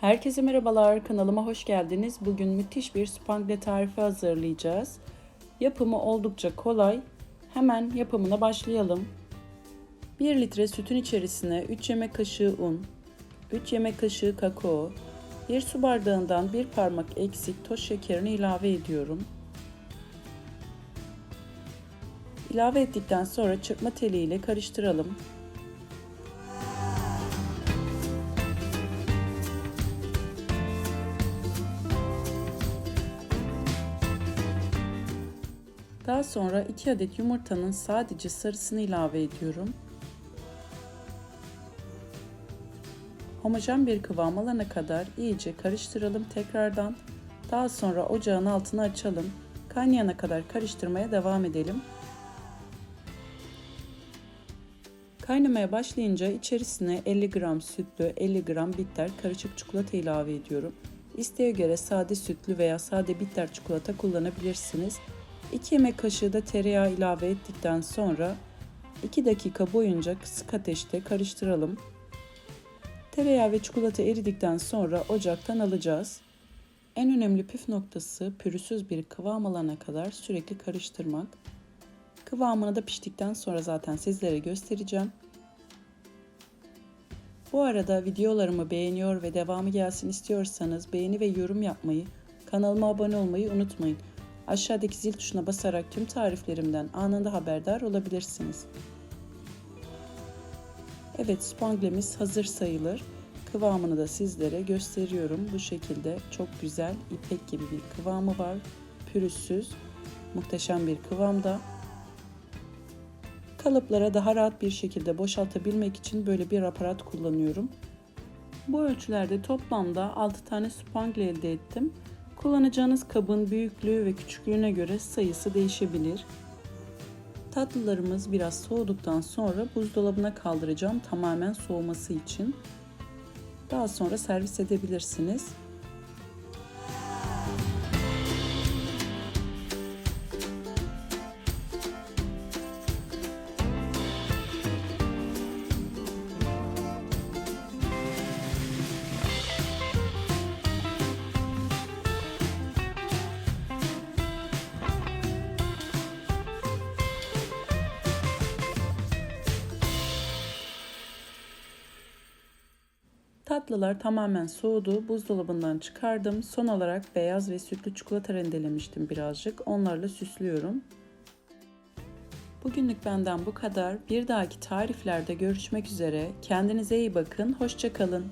Herkese merhabalar, kanalıma hoş geldiniz. Bugün müthiş bir spangle tarifi hazırlayacağız. Yapımı oldukça kolay. Hemen yapımına başlayalım. 1 litre sütün içerisine 3 yemek kaşığı un, 3 yemek kaşığı kakao, 1 su bardağından 1 parmak eksik toz şekerini ilave ediyorum. İlave ettikten sonra çırpma teliyle karıştıralım. Daha sonra 2 adet yumurtanın sadece sarısını ilave ediyorum. Homojen bir kıvam alana kadar iyice karıştıralım tekrardan. Daha sonra ocağın altını açalım. Kaynayana kadar karıştırmaya devam edelim. Kaynamaya başlayınca içerisine 50 gram sütlü, 50 gram bitter karışık çikolata ilave ediyorum. İsteğe göre sade sütlü veya sade bitter çikolata kullanabilirsiniz. 2 yemek kaşığı da tereyağı ilave ettikten sonra 2 dakika boyunca kısık ateşte karıştıralım. Tereyağı ve çikolata eridikten sonra ocaktan alacağız. En önemli püf noktası pürüzsüz bir kıvam alana kadar sürekli karıştırmak. Kıvamını da piştikten sonra zaten sizlere göstereceğim. Bu arada videolarımı beğeniyor ve devamı gelsin istiyorsanız beğeni ve yorum yapmayı, kanalıma abone olmayı unutmayın. Aşağıdaki zil tuşuna basarak tüm tariflerimden anında haberdar olabilirsiniz. Evet spanglemiz hazır sayılır. Kıvamını da sizlere gösteriyorum. Bu şekilde çok güzel ipek gibi bir kıvamı var. Pürüzsüz, muhteşem bir kıvamda. Kalıplara daha rahat bir şekilde boşaltabilmek için böyle bir aparat kullanıyorum. Bu ölçülerde toplamda 6 tane spangle elde ettim. Kullanacağınız kabın büyüklüğü ve küçüklüğüne göre sayısı değişebilir. Tatlılarımız biraz soğuduktan sonra buzdolabına kaldıracağım tamamen soğuması için. Daha sonra servis edebilirsiniz. Tatlılar tamamen soğudu. Buzdolabından çıkardım. Son olarak beyaz ve sütlü çikolata rendelemiştim birazcık. Onlarla süslüyorum. Bugünlük benden bu kadar. Bir dahaki tariflerde görüşmek üzere. Kendinize iyi bakın. Hoşçakalın.